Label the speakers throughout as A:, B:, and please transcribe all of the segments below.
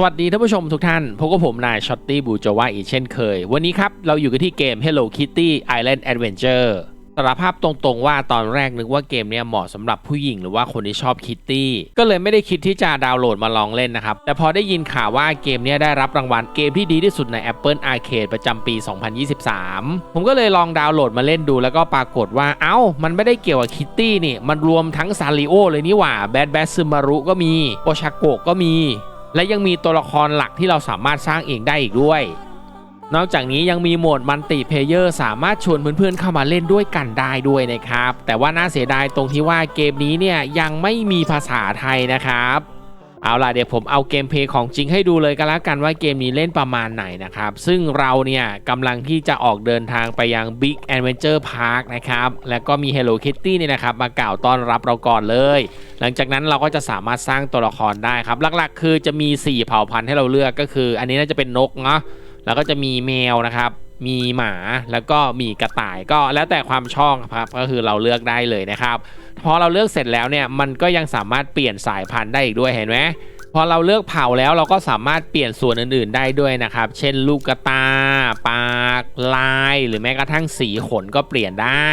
A: สวัสดีท่านผู้ชมทุกท่าน พบกับผมนายช็อตตี้บูจวาอีกเช่นเคย วันนี้ครับ เราอยู่กันที่เกม Hello Kitty Island Adventure สารภาพตรงๆว่าตอนแรกนึกว่าเกมเนี้ยเหมาะสำหรับผู้หญิงหรือว่าคนที่ชอบคิตตี้ก็เลยไม่ได้คิดที่จะดาวน์โหลดมาลองเล่นนะครับ แต่พอได้ยินข่าวว่าเกมเนี้ยได้รับรางวัลเกมที่ดีที่สุดใน Apple Arcade ประจำปี 2023 ผมก็เลยลองดาวน์โหลดมาเล่นดูแล้วก็ปรากฏว่าเอ้า มันไม่ได้เกี่ยวกับคิตตี้นี่ มันรวมทั้งซาริโอเลยนี่หว่าแบดแบดซึมารุก็มีโอชาโกก็มี และยังมีตัวละครหลักที่เราสามารถสร้างเองได้อีกด้วย นอกจากนี้ยังมีโหมดมัลติเพเยอร์สามารถชวนเพื่อนๆเข้ามาเล่นด้วยกันได้ด้วยนะครับ แต่ว่าน่าเสียดายตรงที่ว่าเกมนี้เนี่ยยังไม่มีภาษาไทยนะครับ เอาล่ะเดี๋ยวผมเอาเกมเพลย์ของจริงให้ดูเลยก็แล้วกันว่าเกมนี้เล่นประมาณไหนนะครับ ซึ่งเราเนี่ยกำลังที่จะออกเดินทางไปยัง Big Adventure Park นะครับ แล้วก็มี Hello Kitty เนี่ยนะครับ มากล่าวต้อนรับเราก่อนเลย หลังจากนั้นเราก็จะสามารถสร้างตัวละครได้ครับ หลักๆ คือจะมี 4 เผ่าพันธุ์ให้เราเลือกก็คือ อันนี้น่าจะเป็นนกเนาะแล้วก็จะมีแมวนะครับ มีหมาแล้วก็มีกระต่ายก็แล้วแต่ความชอบครับก็คือเราเลือกได้เลยนะครับพอเราเลือกเสร็จแล้วเนี่ยมันก็ยังสามารถเปลี่ยนสายพันธุ์ได้อีกด้วยเห็นไหมพอเราเลือกเผ่าแล้วเราก็สามารถเปลี่ยนส่วนอื่นๆได้ด้วยนะครับ เช่นลูกกระตา ปากลาย หรือแม้กระทั่งสีขนก็เปลี่ยนได้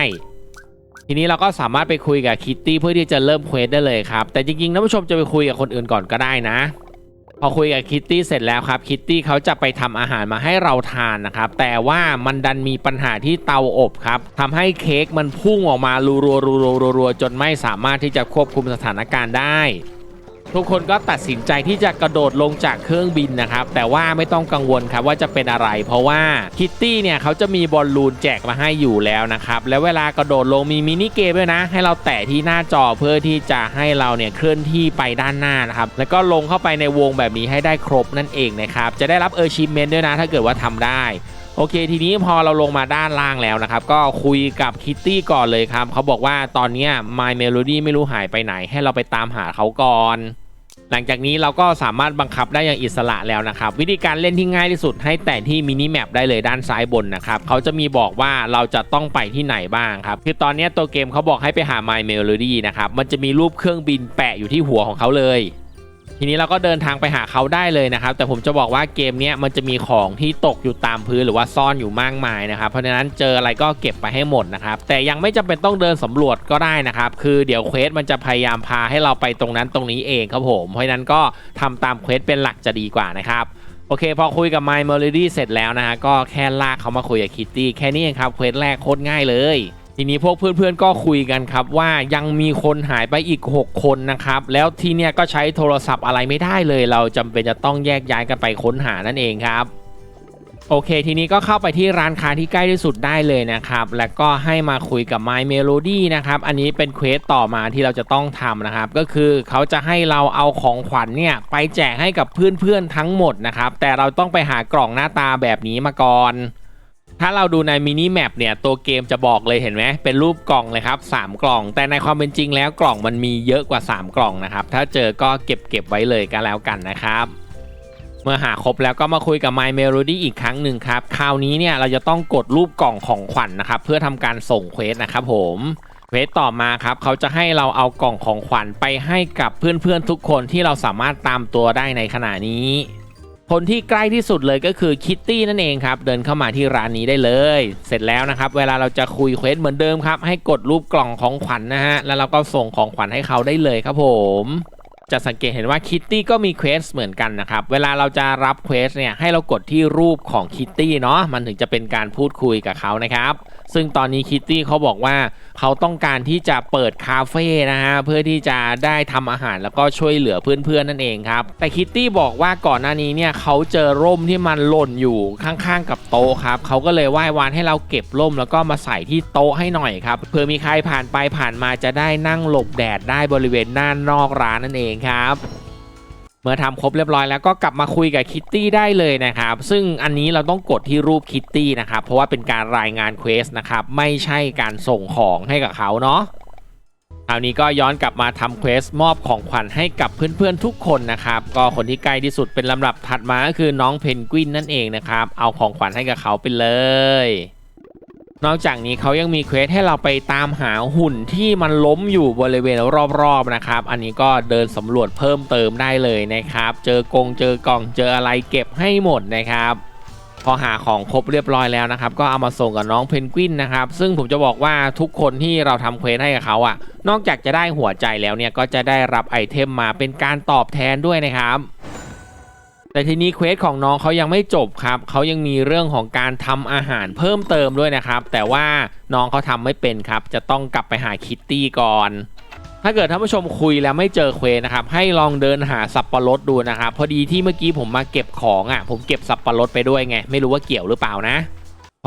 A: ทีนี้เราก็สามารถไปคุยกับคิตตี้เพื่อที่จะเริ่มเควสได้เลยครับ แต่จริงๆท่านผู้ชมจะไปคุยกับคนอื่นก่อนก็ได้นะ พอคุยกับคิตตี้เสร็จแล้วครับคิตตี้เขาจะไปทำอาหารมาให้เราทานนะครับ แต่ว่ามันดันมีปัญหาที่เตาอบครับทำให้เค้กมันพุ่งออกมารัวๆๆๆๆจนไม่สามารถที่จะควบคุมสถานการณ์ได้ ทุกคนก็ตัดสินใจที่จะกระโดดลงจากเครื่องบินนะครับ แต่ว่าไม่ต้องกังวลครับว่าจะเป็นอะไร เพราะว่าคิตตี้เนี่ยเขาจะมีบอลลูนแจกมาให้อยู่แล้วนะครับ แล้วเวลากระโดดลงมีมินิเกมด้วยนะ ให้เราแตะที่หน้าจอเพื่อที่จะให้เราเนี่ยเคลื่อนที่ไปด้านหน้านะครับ แล้วก็ลงเข้าไปในวงแบบนี้ให้ได้ครบนั่นเองนะครับ จะได้รับเออร์ชิมเมนด้วยนะ ถ้าเกิดว่าทำได้โอเค ทีนี้พอเราลงมาด้านล่างแล้วนะครับ ก็คุยกับคิตตี้ก่อนเลยครับ เขาบอกว่าตอนนี้ My Melody ไม่รู้หายไปไหน ให้เราไปตามหาเขาก่อน หลังจากนี้เราก็สามารถบังคับได้อย่างอิสระแล้วนะครับ วิธีการเล่นที่ง่ายที่สุดให้แต่ที่มินิแมปได้เลยด้านซ้ายบนนะครับเขาจะมีบอกว่าเราจะต้องไปที่ไหนบ้างครับคือตอนนี้ตัวเกมเขาบอกให้ไปหา My Melody นะครับมันจะมีรูปเครื่องบินแปะอยู่ที่หัวของเขาเลย ทีนี้เราก็เดินทางไปหาเขาได้เลยนะครับ แต่ผมจะบอกว่าเกมนี้มันจะมีของที่ตกอยู่ตามพื้นหรือว่าซ่อนอยู่มากมายนะครับ เพราะฉะนั้นเจออะไรก็เก็บไปให้หมดนะครับ แต่ยังไม่จำเป็นต้องเดินสำรวจก็ได้นะครับ คือเดี๋ยวเควสมันจะพยายามพาให้เราไปตรงนั้นตรงนี้เองครับผม เพราะฉะนั้นก็ทำตามเควสเป็นหลักจะดีกว่านะครับโอเค พอคุยกับ My Melody เสร็จแล้วนะฮะก็แค่ลากเขามาคุยกับคิตตี้แค่นี้เองครับเควสแรกโคตรง่ายเลย ทีนี้พวกเพื่อนๆก็คุยกันครับว่ายังมีคนหายไปอีก 6 คนนะครับ แล้วทีเนี้ยก็ใช้โทรศัพท์อะไรไม่ได้เลย เราจำเป็นจะต้องแยกย้ายกันไปค้นหานั่นเองครับโอเค ทีนี้ก็เข้าไปที่ร้านค้าที่ใกล้ที่สุดได้เลยนะครับ แล้วก็ให้มาคุยกับ My Melody นะครับ อันนี้เป็นเควสต่อมาที่เราจะต้องทำนะครับ ก็คือเขาจะให้เราเอาของขวัญเนี่ย ไปแจกให้กับเพื่อนๆทั้งหมดนะครับ แต่เราต้องไปหากล่องหน้าตาแบบนี้มาก่อน ถ้าเราดูในมินิแมปเนี่ยตัวเกมจะบอกเลยเห็นไหมเป็นรูปกล่องเลยครับ 3 กล่อง แต่ในความเป็นจริงแล้วกล่องมันมีเยอะกว่า 3 กล่องนะครับ ถ้าเจอก็เก็บเก็บไว้เลยก็แล้วกันนะครับเมื่อหาครบแล้วก็มาคุยกับ My Melody อีกครั้งหนึ่งครับ คราวนี้เนี่ยเราจะต้องกดรูปกล่องของขวัญนนะครับ เพื่อทำการส่งเควสนะครับผมเควสต่อมาครับเขาจะให้เราเอากล่องของขวัญไปให้กับเพื่อนๆทุกคนที่เราสามารถตามตัวได้ในขณะนี้ คนที่ใกล้ที่สุดเลยก็คือคิตตี้นั่นเองครับ เดินเข้ามาที่ร้านนี้ได้เลย เสร็จแล้วนะครับ เวลาเราจะคุยเควสเหมือนเดิมครับ ให้กดรูปกล่องของขวัญนนะฮะ แล้วเราก็ส่งของขวัญให้เขาได้เลยครับผม จะสังเกตเห็นว่าคิตตี้ก็มีเควสเหมือนกันนะครับ เวลาเราจะรับเควสเนี่ยให้เรากดที่รูปของคิตตี้เนาะมันถึงจะเป็นการพูดคุยกับเขานะครับ ซึ่งตอนนี้คิตตี้เขาบอกว่าเขาต้องการที่จะเปิดคาเฟ่นะฮะเพื่อที่จะได้ทำอาหารแล้วก็ช่วยเหลือเพื่อนๆนั่นเองครับ แต่คิตตี้บอกว่าก่อนหน้านี้เนี่ยเขาเจอร่มที่มันหล่นอยู่ข้างๆกับโต๊ะครับเขาก็เลยไหว้วานให้เราเก็บร่มแล้วก็มาใส่ที่โต๊ะให้หน่อยครับเผื่อมีใครผ่านไปผ่านมาจะได้นั่งหลบแดดได้บริเวณด้านนอกร้านนั่นเองครับ เมื่อทำครบเรียบร้อยแล้วก็กลับมาคุยกับคิตตี้ได้เลยนะครับ ซึ่งอันนี้เราต้องกดที่รูปคิตตี้นะครับ เพราะว่าเป็นการรายงานเควสนะครับ ไม่ใช่การส่งของให้กับเขาเนาะคราวนี้ก็ย้อนกลับมาทำเควสมอบของขวัญให้กับเพื่อนๆทุกคนนะครับ ก็คนที่ใกล้ที่สุดเป็นลำดับถัดมาก็คือน้องเพนกวินนั่นเองนะครับ เอาของขวัญให้กับเขาไปเลย นอกจากนี้เขายังมีเควสให้เราไปตามหาหุ่นที่มันล้มอยู่บริเวณรอบๆนะครับ อันนี้ก็เดินสำรวจเพิ่มเติมได้เลยนะครับ เจอกงเจอกล่องเจออะไรเก็บให้หมดนะครับพอหาของครบเรียบร้อยแล้วนะครับ ก็เอามาส่งกับน้องเพนกวินนะครับ ซึ่งผมจะบอกว่าทุกคนที่เราทำเควสให้กับเขาอะนอกจากจะได้หัวใจแล้วเนี่ยก็จะได้รับไอเทมมาเป็นการตอบแทนด้วยนะครับ แต่ทีนี้เควสของน้องเขายังไม่จบครับเขายังมีเรื่องของการทำอาหารเพิ่มเติมด้วยนะครับ แต่ว่าน้องเขาทำไม่เป็นครับ จะต้องกลับไปหาคิตตี้ก่อน ถ้าเกิดท่านผู้ชมคุยแล้วไม่เจอเควสนะครับ ให้ลองเดินหาสับปะรดดูนะครับ พอดีที่เมื่อกี้ผมมาเก็บของอะ ผมเก็บสับปะรดไปด้วยไง ไม่รู้ว่าเกี่ยวหรือเปล่านะ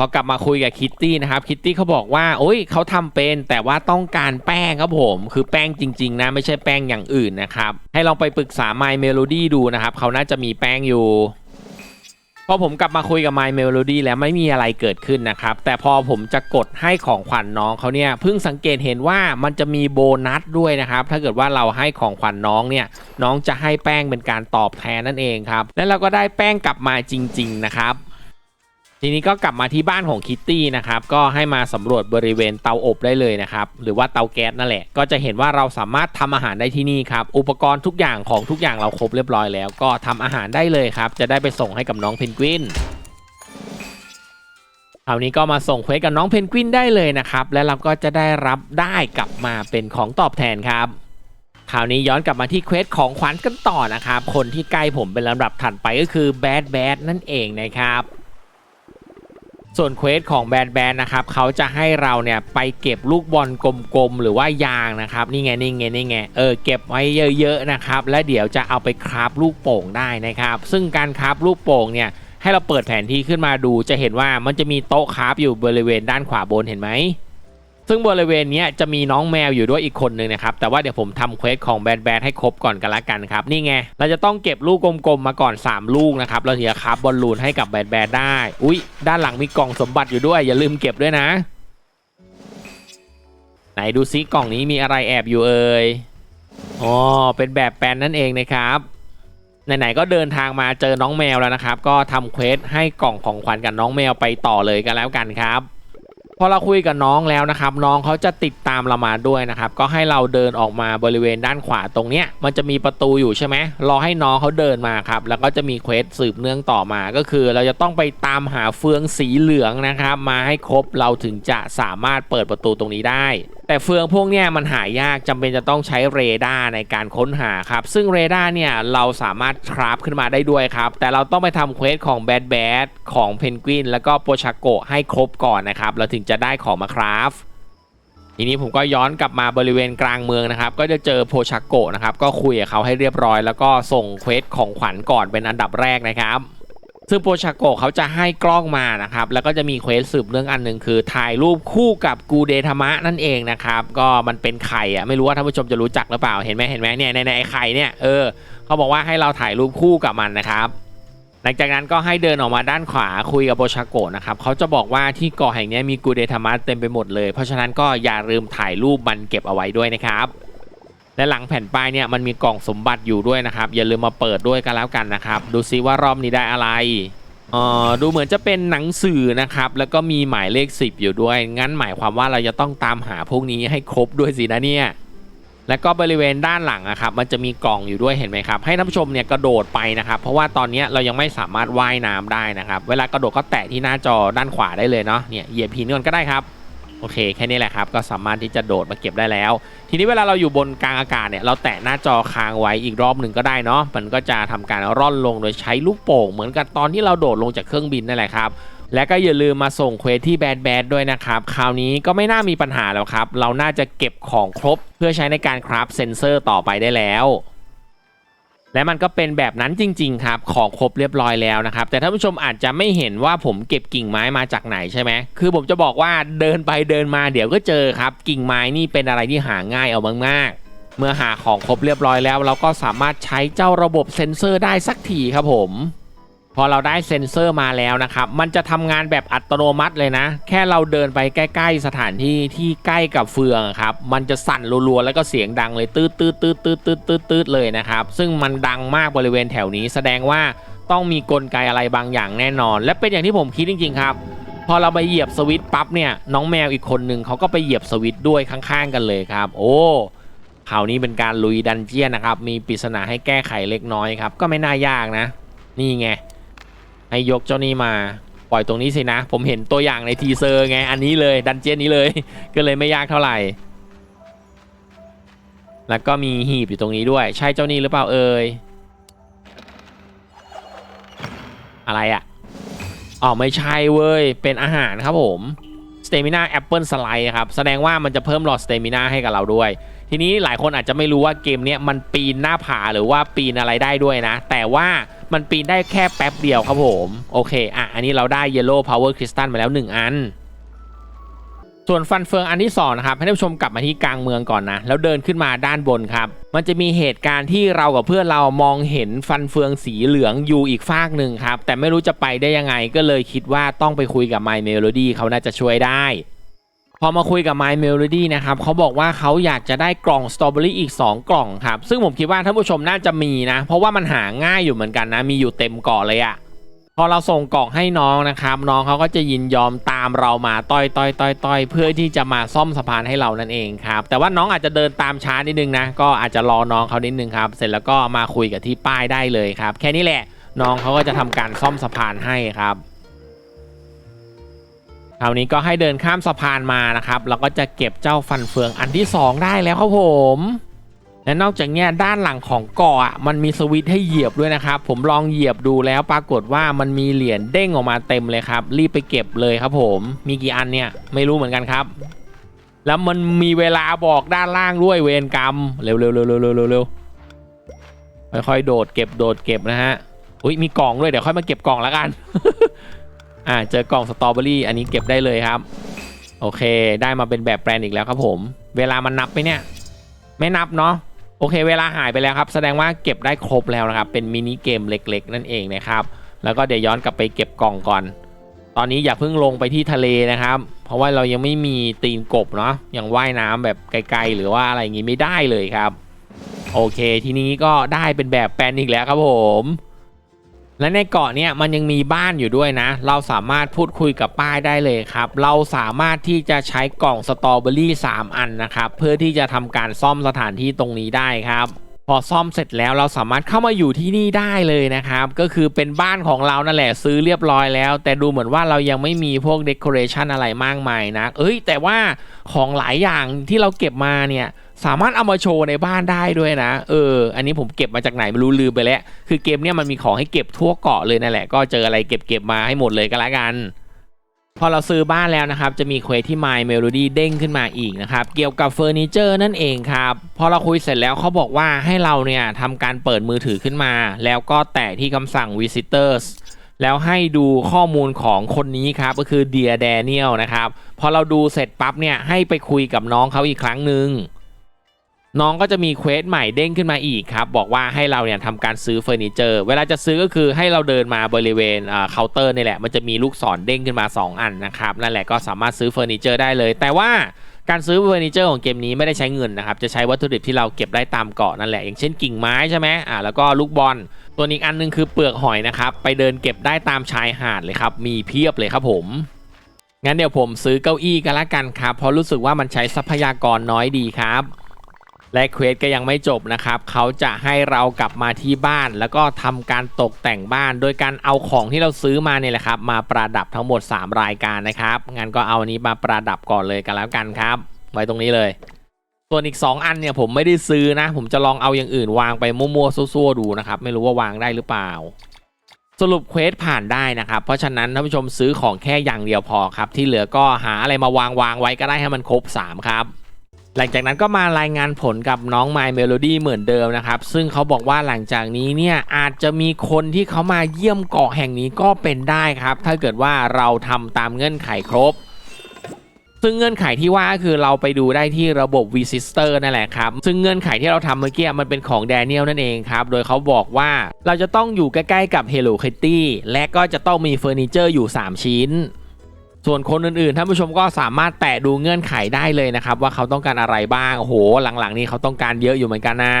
A: พอกลับมาคุยกับคิตตี้นะครับคิตตี้เขาบอกว่าโอ้ยเขาทำเป็นแต่ว่าต้องการแป้งครับผม คือแป้งจริง ๆ นะ ไม่ใช่แป้งอย่างอื่นนะครับ ให้ลองไปปรึกษา My Melody ดูนะครับ เขาน่าจะมีแป้งอยู่พอผมกลับมาคุยกับ My Melody แล้วไม่มีอะไรเกิดขึ้นนะครับ แต่พอผมจะกดให้ของขวัญน้องเขาเนี่ยเพิ่งสังเกตเห็นว่ามันจะมีโบนัสด้วยนะครับ ถ้าเกิดว่าเราให้ของขวัญน้องเนี่ยน้องจะให้แป้งเป็นการตอบแทนนั่นเองครับ และเราก็ได้แป้งกลับมาจริง ๆ นะครับ ทีนี้ก็กลับมาที่บ้านของคิตตี้นะครับก็ให้มาสำรวจบริเวณเตาอบได้เลยนะครับหรือว่าเตาแก๊สนั่นแหละ ก็จะเห็นว่าเราสามารถทำอาหารได้ที่นี่ครับอุปกรณ์ทุกอย่างของทุกอย่างเราครบเรียบร้อยแล้ว ก็ทำอาหารได้เลยครับจะได้ไปส่งให้กับน้องเพนกวินคราวนี้ก็มาส่งเควสกับน้องเพนกวินได้เลยนะครับ และเราก็จะได้รับได้กลับมาเป็นของตอบแทนครับคราวนี้ย้อนกลับมาที่เควสของขวัญกันต่อนะครับ คนที่ใกล้ผมเป็นลำดับถัดไปก็คือแบดแบดนั่นเองนะครับ ส่วนเควสของแบดแบดนะครับเขาจะให้เราเนี่ยไปเก็บลูกบอลกลมๆหรือว่ายางนะครับนี่ไงนี่ไงนี่ไงเออเก็บไว้เยอะๆนะครับและเดี๋ยวจะเอาไปคราฟลูกโป่งได้นะครับ ซึ่งการคราฟลูกโป่งเนี่ยให้เราเปิดแผนที่ขึ้นมาดูจะเห็นว่ามันจะมีโต๊ะคราฟอยู่บริเวณด้านขวาบนเห็นไหม ซึ่งบริเวณเนี้จะมีน้องแมวอยู่ด้วยอีกคนหนึ่งนะครับ แต่ว่าเดี๋ยวผมทำเควสของแบนแบนให้ครบก่อนกันละกันครับ นี่ไง เราจะต้องเก็บลูกกลมๆมาก่อน 3 ลูกนะครับ เราถึงจะคราฟบอลลูนให้กับแบนแบนได้ อุ๊ย ด้านหลังมีกล่องสมบัติอยู่ด้วย อย่าลืมเก็บด้วยนะ ไหนดูซิกล่องนี้มีอะไรแอบอยู่เอ่ย อ๋อ เป็นแบบแปลนนั่นเองนะครับไหนๆก็เดินทางมาเจอน้องแมวแล้วนะครับ ก็ทำเควสให้กล่องของขวัญกับน้องแมวไปต่อเลยกันแล้วกันครับ พอเราคุยกับน้องแล้วนะครับ น้องเขาจะติดตามเรามาด้วยนะครับ ก็ให้เราเดินออกมาบริเวณด้านขวาตรงเนี้ยมันจะมีประตูอยู่ใช่ไหมรอให้น้องเขาเดินมาครับแล้วก็จะมีเควสสืบเนื่องต่อมาก็คือ เราจะต้องไปตามหาเฟืองสีเหลืองนะครับ มาให้ครบเราถึงจะสามารถเปิดประตูตรงนี้ได้ แต่เฟืองพวกเนี้ยมันหายากจำเป็นจะต้องใช้เรดาร์ในการค้นหาครับ ซึ่งเรดาร์เนี่ยเราสามารถคราฟขึ้นมาได้ด้วยครับ แต่เราต้องไปทำเควสของแบดแบดของเพนกวินแล้วก็โปชาโกะให้ครบก่อนนะครับ เราถึงจะได้ของมาคราฟทีนี้ผมก็ย้อนกลับมาบริเวณกลางเมืองนะครับ ก็จะเจอโพชาโกะนะครับ ก็คุยกับเขาให้เรียบร้อย แล้วก็ส่งเควสของขวัญก่อนเป็นอันดับแรกนะครับ ซึ่งโปชาโกเขาจะให้กล้องมานะครับ แล้วก็จะมีเควสสืบเรื่องอันหนึ่งคือ ถ่ายรูปคู่กับกูเดธมะนั่นเองนะครับ ก็มันเป็นไข่อะไม่รู้ว่าท่านผู้ชมจะรู้จักหรือเปล่าเห็นไหมเห็นไหมเนี่ยในในไอ้ไข่เนี่ยเออเขาบอกว่าให้เราถ่ายรูปคู่กับมันนะครับหลังจากนั้นก็ให้เดินออกมาด้านขวาคุยกับโปชาโกะนะครับเขาจะบอกว่าที่เกาะแห่งนี้มีกูเดธมะเต็มไปหมดเลย เพราะฉะนั้นก็อย่าลืมถ่ายรูปมันเก็บเอาไว้ด้วยนะครับ และหลังแผ่นป้ายเนี่ยมันมีกล่องสมบัติอยู่ด้วยนะครับ อย่าลืมมาเปิดด้วยกันแล้วกันนะครับ ดูซิว่ารอบนี้ได้อะไรอ่อดูเหมือนจะเป็นหนังสือนะครับ แล้วก็มีหมายเลข 10 อยู่ด้วย งั้นหมายความว่าเราจะต้องตามหาพวกนี้ให้ครบด้วยสินะเนี่ยแล้วก็บริเวณด้านหลังนะครับมันจะมีกล่องอยู่ด้วยเห็นไหมครับ ให้ท่านผู้ชมเนี่ยกระโดดไปนะครับ เพราะว่าตอนนี้เรายังไม่สามารถว่ายน้ำได้นะครับ เวลากระโดดก็แตะที่หน้าจอด้านขวาได้เลยเนาะเนี่ยเหยียบหินก่อนก็ได้ครับ โอเคแค่นี้แหละครับก็สามารถที่จะโดดมาเก็บได้แล้ว ทีนี้เวลาเราอยู่บนกลางอากาศเนี่ยเราแตะหน้าจอค้างไว้อีกรอบหนึ่งก็ได้เนาะมันก็จะทำการร่อนลงโดยใช้ลูกโป่ง เหมือนกับตอนที่เราโดดลงจากเครื่องบินนั่นแหละครับและก็อย่าลืมมาส่งเควสที่แบดแบดด้วยนะครับ คราวนี้ก็ไม่น่ามีปัญหาแล้วครับ เราน่าจะเก็บของครบเพื่อใช้ในการคราฟเซนเซอร์ต่อไปได้แล้ว และมันก็เป็นแบบนั้นจริง ๆ ครับของครบเรียบร้อยแล้วนะครับ แต่ท่านผู้ชมอาจจะไม่เห็นว่าผมเก็บกิ่งไม้มาจากไหนใช่ไหมคือผมจะบอกว่าเดินไปเดินมาเดี๋ยวก็เจอครับ กิ่งไม้นี่เป็นอะไรที่หาง่ายเอามากๆ เมื่อหาของครบเรียบร้อยแล้ว เราก็สามารถใช้เจ้าระบบเซ็นเซอร์ได้สักทีครับผม อเราได้เซ็นเซอร์มาแล้วนะครับ มันจะทำงานแบบอัตโนมัติเลยนะ แค่เราเดินไปใกล้ๆ สถานที่ที่ใกล้กับเฟืองครับ มันจะสั่นรัวๆ แล้วก็เสียงดังเลยตืดตืดตืดตืดตืดตืดตืดเลยนะครับ ซึ่งมันดังมากบริเวณแถวนี้ แสดงว่าต้องมีกลไกอะไรบางอย่างแน่นอน และเป็นอย่างที่ผมคิดจริงๆครับ พอเราไปเหยียบสวิตช์ปั๊บเนี่ย น้องแมวอีกคนหนึ่งเขาก็ไปเหยียบสวิตช์ด้วยข้างๆ กันเลยครับ โอ้คราวนี้เป็นการลุยดันเจียนนะครับ มีปริศนาให้แก้ไขเล็กน้อยครับ ก็ไม่น่ายากนะ นี่ไง ให้ยกเจ้านี้มาปล่อยตรงนี้สินะ ผมเห็นตัวอย่างในทีเซอร์ไง อันนี้เลยดันเจียนนี้เลย ก็เลยไม่ยากเท่าไหร่ แล้วก็มีหีบอยู่ตรงนี้ด้วย ใช่เจ้านี้หรือเปล่าเอ่ยอะไรอะอ๋อไม่ใช่เว้ย เป็นอาหารครับผมสเตมิน่าแอปเปิลสไลด์ครับ แสดงว่ามันจะเพิ่มหลอดสเตมิน่าให้กับเราด้วย ทีนี้หลายคนอาจจะไม่รู้ว่าเกมนี้มันปีนหน้าผาหรือว่าปีนอะไรได้ด้วยนะ แต่ว่า มันปีนได้แค่แป๊บเดียวครับผม โอเค อะ อันนี้เราได้ Yellow Power Crystal มาแล้ว 1 อัน ส่วนฟันเฟืองอันที่2นะครับ ให้ท่านผู้ชมกลับมาที่กลางเมืองก่อนนะ แล้วเดินขึ้นมาด้านบนครับ มันจะมีเหตุการณ์ที่เรากับเพื่อนเรามองเห็นฟันเฟืองสีเหลืองอยู่อีกฟากหนึ่งครับ แต่ไม่รู้จะไปได้ยังไงก็เลยคิดว่าต้องไปคุยกับ My Melody เขาน่าจะช่วยได้ พอมาคุยกับ My Melody นะครับเขาบอกว่าเขาอยากจะได้กล่องสตรอเบอรี่อีก 2 กล่องครับ ซึ่งผมคิดว่าท่านผู้ชมน่าจะมีนะ เพราะว่ามันหาง่ายอยู่เหมือนกันนะ มีอยู่เต็มเกาะเลยอะพอเราส่งกล่องให้น้องนะครับ น้องเขาก็จะยินยอมตามเรามาต้อยต้อยต้อยต้อยเพื่อที่จะมาซ่อมสะพานให้เรานั่นเองครับแต่ว่าน้องอาจจะเดินตามช้านิดนึงนะก็อาจจะรอน้องเขานิดนึงครับเสร็จแล้วก็มาคุยกับที่ป้ายได้เลยครับ แค่นี้แหละน้องเขาก็จะทำการซ่อมสะพานให้ครับ คราวนี้ก็ให้เดินข้ามสะพานมานะครับแล้วก็จะเก็บเจ้าฟันเฟืองอันที่ 2 ได้แล้วครับผม และนอกจากนี้ด้านหลังของเกาะอมันมีสวิตช์ให้เหยียบด้วยนะครับ ผมลองเหยียบดูแล้วปรากฏว่ามันมีเหรียญเด้งออกมาเต็มเลยครับ รีบไปเก็บเลยครับผมมีกี่อันเนี่ยไม่รู้เหมือนกันครับ แล้วมันมีเวลาบอกด้านล่างด้วยเวรกรรมเร็วเร็วเร็วเร็วเร็วเร็วค่อยๆโดดเก็บโดดเก็บนะฮะอุ้ยมีกล่องด้วยเดี๋ยวค่อยมาเก็บกล่องแล้วกัน อ่าเจอกล่องสตรอเบอรี่อันนี้เก็บได้เลยครับ โอเค ได้มาเป็นแบบแปลนอีกแล้วครับผม เวลามันนับไหมเนี่ย ไม่นับเนาะโอเค เวลาหายไปแล้วครับ แสดงว่าเก็บได้ครบแล้วนะครับ เป็นมินิเกมเล็ก ๆ นั่นเองนะครับ แล้วก็เดี๋ยวย้อนกลับไปเก็บกล่องก่อน ตอนนี้อย่าเพิ่งลงไปที่ทะเลนะครับ เพราะว่าเรายังไม่มีตีนกบเนาะยังว่ายน้ำแบบไกลๆ หรือว่าอะไรอย่างงี้ไม่ได้เลยครับ โอเค ทีนี้ก็ได้เป็นแบบแปลนอีกแล้วครับผม และในเกาะเนี่ยมันยังมีบ้านอยู่ด้วยนะ เราสามารถพูดคุยกับป้ายได้เลยครับ เราสามารถที่จะใช้กล่องสตรอเบอรี่3 อันนะครับ เพื่อที่จะทำการซ่อมสถานที่ตรงนี้ได้ครับพอซ่อมเสร็จแล้วเราสามารถเข้ามาอยู่ที่นี่ได้เลยนะครับ ก็คือเป็นบ้านของเรานั่นแหละซื้อเรียบร้อยแล้ว แต่ดูเหมือนว่าเรายังไม่มีพวกเด o อเรชันอะไรมากมายนะ เอ้ย แต่ว่าของหลายอย่างที่เราเก็บมาเนี่ย สามารถเอามาโชว์ในบ้านได้ด้วยนะ เออ อันนี้ผมเก็บมาจากไหนไม่รู้ลืมไปแล้ว คือเกมเนี่ยมันมีของให้เก็บทั่วเกาะเลยนั่นแหละ ก็เจออะไรเก็บเก็บมาให้หมดเลยก็แล้วกัน พอเราซื้อบ้านแล้วนะครับ จะมีเควสที่ My Melody เด้งขึ้นมาอีกนะครับ เกี่ยวกับเฟอร์นิเจอร์นั่นเองครับ พอเราคุยเสร็จแล้วเขาบอกว่าให้เราเนี่ยทำการเปิดมือถือขึ้นมา แล้วก็แตะที่คำสั่ง visitors แล้วให้ดูข้อมูลของคนนี้ครับ ก็คือ Dear Daniel นะครับ พอเราดูเสร็จปั๊บเนี่ยให้ไปคุยกับน้องเขาอีกครั้งหนึ่ง น้องก็จะมีเควสใหม่เด้งขึ้นมาอีกครับ บอกว่าให้เราเนี่ยทำการซื้อเฟอร์นิเจอร์ เวลาจะซื้อก็คือให้เราเดินมาบริเวณเคาน์เตอร์นี่แหละ มันจะมีลูกศรเด้งขึ้นมา 2 อันนะครับ นั่นแหละก็สามารถซื้อเฟอร์นิเจอร์ได้เลย แต่ว่าการซื้อเฟอร์นิเจอร์ของเกมนี้ไม่ได้ใช้เงินนะครับ จะใช้วัตถุดิบที่เราเก็บได้ตามเกาะนั่นแหละ อย่างเช่นกิ่งไม้ใช่ไหมอ่าแล้วก็ลูกบอล ตัวอีกอันหนึงคือเปลือกหอยนะครับ ไปเดินเก็บได้ตามชายหาดเลยครับ มีเพียบเลยครับผมงั้นเดี๋ยวผมซื้อเก้าอี้กันละกันครับ เพราะรู้สึกว่ามันใช้ทรัพยากรน้อยดีครับ และเควสก็ยังไม่จบนะครับ เขาจะให้เรากลับมาที่บ้าน แล้วก็ทำการตกแต่งบ้าน โดยการเอาของที่เราซื้อมาเนี่ยแหละครับ มาประดับทั้งหมด 3 รายการนะครับงั้นก็เอาอันนี้มาประดับก่อนเลยกันแล้วกันครับ ไว้ตรงนี้เลย ส่วนอีก 2 อันเนี่ยผมไม่ได้ซื้อนะ ผมจะลองเอาอย่างอื่นวางไปมั่วๆซั่วๆดูนะครับไม่รู้ว่าวางได้หรือเปล่าสรุปเควสผ่านได้นะครับ เพราะฉะนั้นท่านผู้ชมซื้อของแค่อย่างเดียวพอครับ ที่เหลือก็หาอะไรมาวางวางไว้ก็ได้ให้มันครบ 3 ครับ หลังจากนั้นก็มารายงานผลกับน้อง My Melody เหมือนเดิมนะครับ ซึ่งเขาบอกว่าหลังจากนี้เนี่ยอาจจะมีคนที่เขามาเยี่ยมเกาะแห่งนี้ก็เป็นได้ครับ ถ้าเกิดว่าเราทำตามเงื่อนไขครบ ซึ่งเงื่อนไขที่ว่าคือเราไปดูได้ที่ระบบ Visitor นั่นแหละครับ ซึ่งเงื่อนไขที่เราทำเมื่อกี้มันเป็นของแดเนียลนั่นเองครับ โดยเขาบอกว่าเราจะต้องอยู่ใกล้ๆกับ Hello Kitty และก็จะต้องมีเฟอร์นิเจอร์อยู่ 3 ชิ้น ส่วนคนอื่นๆ ท่านผู้ชมก็สามารถแตะดูเงื่อนไขได้เลยนะครับ ว่าเขาต้องการอะไรบ้าง โอ้โห หลังๆ นี้เขาต้องการเยอะอยู่เหมือนกันนะ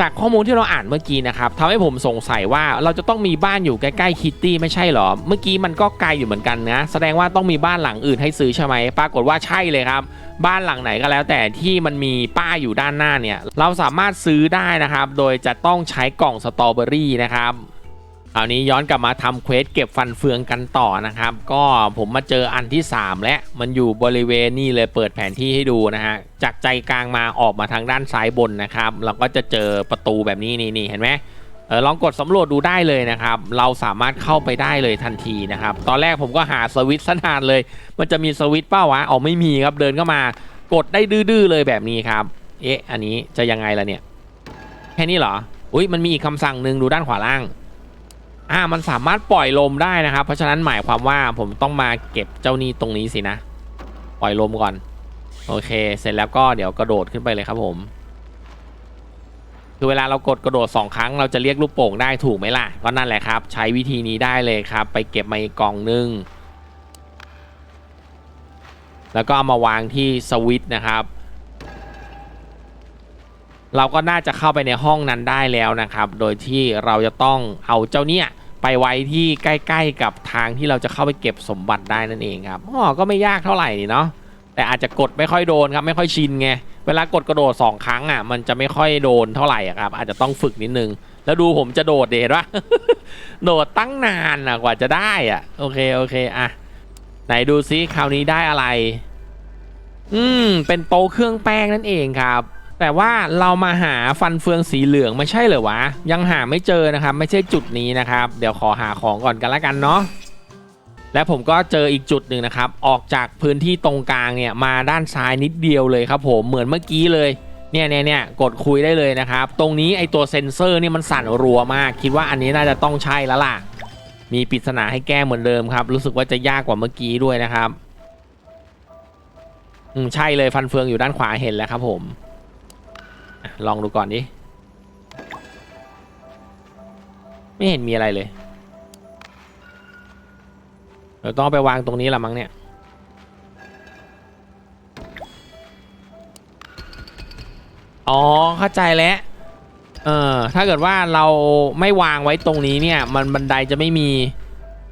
A: จากข้อมูลที่เราอ่านเมื่อกี้นะครับทำให้ผมสงสัยว่าเราจะต้องมีบ้านอยู่ใกล้ๆคิตตี้ไม่ใช่เหรอ เมื่อกี้มันก็ไกลอยู่เหมือนกันนะ แสดงว่าต้องมีบ้านหลังอื่นให้ซื้อใช่ไหม ปรากฏว่าใช่เลยครับ บ้านหลังไหนก็แล้ว แต่ที่มันมีป้ายอยู่ด้านหน้าเนี่ย เราสามารถซื้อได้นะครับ โดยจะต้องใช้กล่องสตรอเบอรี่นะครับ คราวนี้ย้อนกลับมาทำเควสเก็บฟันเฟืองกันต่อนะครับ ก็ผมมาเจออันที่ 3 และมันอยู่บริเวณนี่เลยเปิดแผนที่ให้ดูนะฮะจากใจกลางมาออกมาทางด้านซ้ายบนนะครับ เราก็จะเจอประตูแบบนี้นี่นี่เห็นไหมเออลองกดสำรวจดูได้เลยนะครับ เราสามารถเข้าไปได้เลยทันทีนะครับ ตอนแรกผมก็หาสวิตช์สนานเลย มันจะมีสวิตช์เป้าวะอ๋อไม่มีครับเดินเข้ามากดได้ดื้อๆเลยแบบนี้ครับ เอ๊ะ อันนี้จะยังไงล่ะเนี่ย แค่นี้เหรอ อุ้ยมันมีอีกคำสั่งหนึ่งดูด้านขวาล่าง อ่ามันสามารถปล่อยลมได้นะครับ เพราะฉะนั้นหมายความว่าผมต้องมาเก็บเจ้านี่ตรงนี้สินะ ปล่อยลมก่อน โอเค เสร็จแล้วก็เดี๋ยวกระโดดขึ้นไปเลยครับผม คือเวลาเรากดกระโดด 2 ครั้งเราจะเรียกลูกโป่งได้ถูกไหมล่ะ ก็นั่นแหละครับ ใช้วิธีนี้ได้เลยครับ ไปเก็บมาอีกกล่องหนึง แล้วก็เอามาวางที่สวิตช์นะครับเราก็น่าจะเข้าไปในห้องนั้นได้แล้วนะครับ โดยที่เราจะต้องเอาเจ้าเนี่ย ไปไว้ที่ใกล้ๆกับทางที่เราจะเข้าไปเก็บสมบัติได้นั่นเองครับอ๋อก็ไม่ยากเท่าไหร่นี่เนาะแต่อาจจะกดไม่ค่อยโดนครับไม่ค่อยชินไงเวลากดกระโดด 2 ครั้งอะมันจะไม่ค่อยโดนเท่าไหร่อะครับ อาจจะต้องฝึกนิดนึง แล้วดูผมจะโดดเด็ดว่าโดดตั้งนานอะกว่าจะได้อะ โอเคโอเคอะไหนดูซิคราวนี้ได้อะไร อืมเป็นโตเครื่องแป้งนั่นเองครับ แต่ว่าเรามาหาฟันเฟืองสีเหลืองไม่ใช่เหรอวะ ยังหาไม่เจอนะครับ ไม่ใช่จุดนี้นะครับ เดี๋ยวขอหาของก่อนกันละกันเนาะและผมก็เจออีกจุดหนึ่งนะครับ ออกจากพื้นที่ตรงกลางเนี่ยมาด้านซ้ายนิดเดียวเลยครับผมเหมือนเมื่อกี้เลยเนี่ยเนี่ยเนี่ยกดคุยได้เลยนะครับ ตรงนี้ไอตัวเซ็นเซอร์นี่มันสั่นรัวมาก คิดว่าอันนี้น่าจะต้องใช่แล้วล่ะ มีปริศนาให้แก้เหมือนเดิมครับ รู้สึกว่าจะยากกว่าเมื่อกี้ด้วยนะครับ อืมใช่เลยฟันเฟืองอยู่ด้านขวาเห็นแล้วครับผม ลองดูก่อนดิ ไม่เห็นมีอะไรเลยเดี๋ยวต้องไปวางตรงนี้ละมั้งเนี่ย อ๋อ เข้าใจแล้ว เออ ถ้าเกิดว่าเราไม่วางไว้ตรงนี้เนี่ย มันบันไดจะไม่มี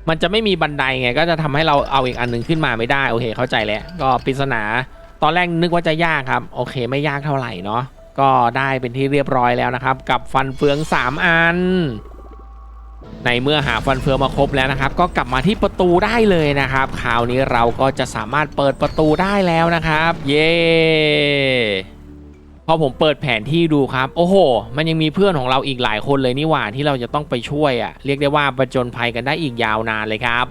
A: มันจะไม่มีบันไดไง ก็จะทำให้เราเอาอีกอันหนึ่งขึ้นมาไม่ได้ โอเค เข้าใจแล้ว ก็ปริศนา ตอนแรกนึกว่าจะยากครับ โอเค ไม่ยากเท่าไหร่เนาะ ก็ได้เป็นที่เรียบร้อยแล้วนะครับ กับฟันเฟือง 3 อัน ในเมื่อหาฟันเฟืองมาครบแล้วนะครับ ก็กลับมาที่ประตูได้เลยนะครับคราวนี้เราก็จะสามารถเปิดประตูได้แล้วนะครับ เย้พอผมเปิดแผนที่ดูครับ โอ้โห มันยังมีเพื่อนของเราอีกหลายคนเลยนี่หว่าที่เราจะต้องไปช่วยอะ่ะ เรียกได้ว่าประจนภัยกันได้อีกยาวนานเลยครับ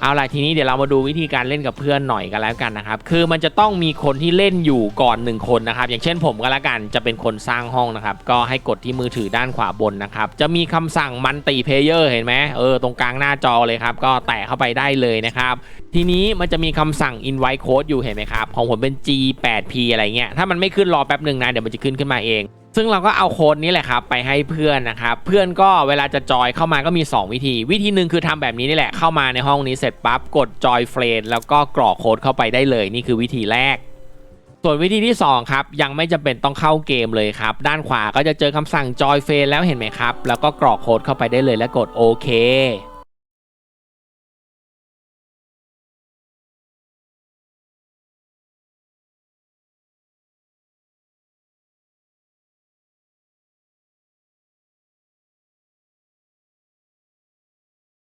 A: เอาล่ะทีนี้เดี๋ยวเรามาดูวิธีการเล่นกับเพื่อนหน่อยกันแล้วกันนะครับ คือมันจะต้องมีคนที่เล่นอยู่ก่อนหนึ่งคนนะครับ อย่างเช่นผมก็แล้วกันจะเป็นคนสร้างห้องนะครับ ก็ให้กดที่มือถือด้านขวาบนนะครับ จะมีคำสั่งมันติเพเยอร์เห็นไหมเออตรงกลางหน้าจอเลยครับ ก็แตะเข้าไปได้เลยนะครับ ทีนี้มันจะมีคำสั่ง invite code อยู่เห็นไหมครับ ของผมเป็น G8P อะไรเงี้ย ถ้ามันไม่ขึ้นรอแป๊บหนึ่งนะเดี๋ยวมันจะขึ้นขึ้นมาเอง ซึ่งเราก็เอาโค้ดนี้แหละครับไปให้เพื่อนนะครับเพื่อนก็เวลาจะจอยเข้ามาก็มี 2 วิธี วิธีหนึ่งคือทำแบบนี้นี่แหละเข้ามาในห้องนี้เสร็จปั๊บกดจอยเฟรนแล้วก็กรอกโค้ดเข้าไปได้เลย นี่คือวิธีแรก ส่วนวิธีที่ 2 ครับ ยังไม่จำเป็นต้องเข้าเกมเลยครับ ด้านขวาก็จะเจอคำสั่งจอยเฟรนแล้วเห็นไหมครับ แล้วก็กรอกโค้ดเข้าไปได้เลยและกดโอเค